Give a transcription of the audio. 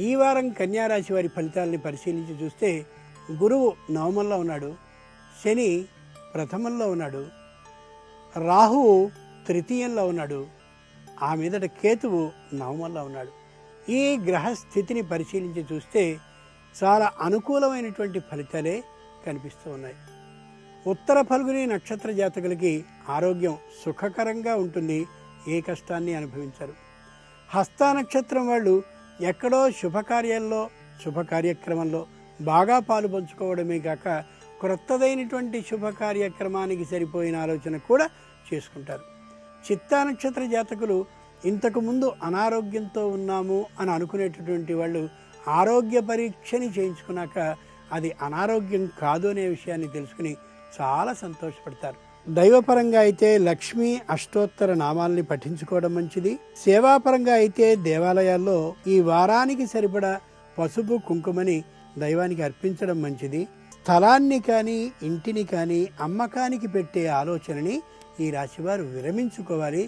ఈ వారం కన్యారాశి వారి ఫలితాలని పరిశీలించి చూస్తే గురువు నవమంలో ఉన్నాడు శని ప్రథమంలో ఉన్నాడు రాహువు తృతీయంలో ఉన్నాడు ఆ మీదట కేతువు నవమంలో ఉన్నాడు. ఈ గ్రహ స్థితిని పరిశీలించి చూస్తే చాలా అనుకూలమైనటువంటి ఫలితాలే కనిపిస్తూ ఉన్నాయి. ఉత్తర ఫల్గుని నక్షత్ర జాతకులకి ఆరోగ్యం సుఖకరంగా ఉంటుంది ఏ కష్టాన్ని అనుభవించరు. హస్త నక్షత్రం వాళ్ళు ఎక్కడో శుభకార్యాల్లో శుభ కార్యక్రమంలో బాగా పాలు పంచుకోవడమే కాక క్రొత్తదైనటువంటి శుభ కార్యక్రమానికి సరిపోయిన ఆలోచన కూడా చేసుకుంటారు. చిత్తా నక్షత్ర జాతకులు ఇంతకుముందు అనారోగ్యంతో ఉన్నాము అని అనుకునేటటువంటి వాళ్ళు ఆరోగ్య పరీక్షని చేయించుకున్నాక అది అనారోగ్యం కాదు అనే విషయాన్ని తెలుసుకుని చాలా సంతోషపడతారు. దైవపరంగా అయితే లక్ష్మి అష్టోత్తర నామాల్ని పఠించుకోవడం మంచిది. సేవాపరంగా అయితే దేవాలయాల్లో ఈ వారానికి సరిపడా పసుపు కుంకుమని దైవానికి అర్పించడం మంచిది. స్థలాన్ని కానీ ఇంటిని కానీ అమ్మకానికి పెట్టే ఆలోచనని ఈ రాశివారు విరమించుకోవాలి.